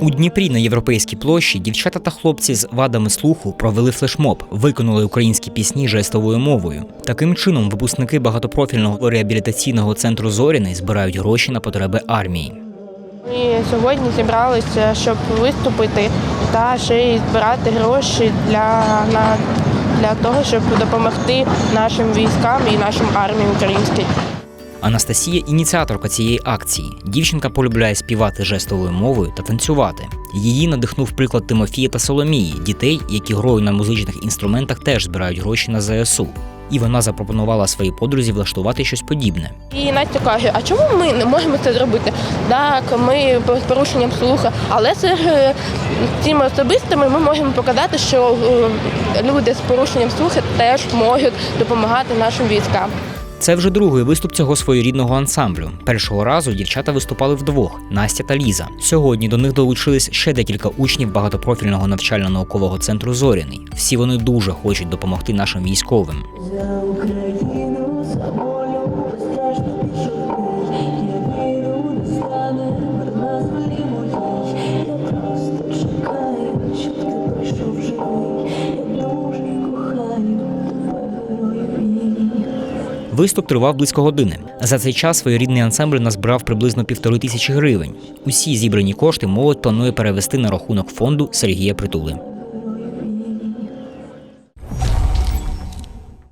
У Дніпрі на європейській площі дівчата та хлопці з вадами слуху провели флешмоб, виконали українські пісні жестовою мовою. Таким чином, випускники багатопрофільного реабілітаційного центру Зоряний збирають гроші на потреби армії. Ми сьогодні зібралися, щоб виступити та ще й збирати гроші для, на, для того, щоб допомогти нашим військам і нашим армії українській. Анастасія ініціаторка цієї акції. Дівчинка полюбляє співати жестовою мовою та танцювати. Її надихнув приклад Тимофія та Соломії, дітей, які грою на музичних інструментах теж збирають гроші на ЗСУ. І вона запропонувала своїй подрузі влаштувати щось подібне. І Настя каже, а чому ми не можемо це зробити? Так, ми з порушенням слуха, але це е, цими особистими ми можемо показати, що е, люди з порушенням слуху теж можуть допомагати нашим військам. Це вже другий виступ цього своєрідного ансамблю. Першого разу дівчата виступали вдвох Настя та Ліза. Сьогодні до них долучились ще декілька учнів багатопрофільного навчально-наукового центру Зоряний. Всі вони дуже хочуть допомогти нашим військовим. За Україну, Виступ тривав близько години. За цей час своєрідний ансамбль назбирав приблизно півтори тисячі гривень. Усі зібрані кошти молодь планує перевести на рахунок фонду Сергія Притули.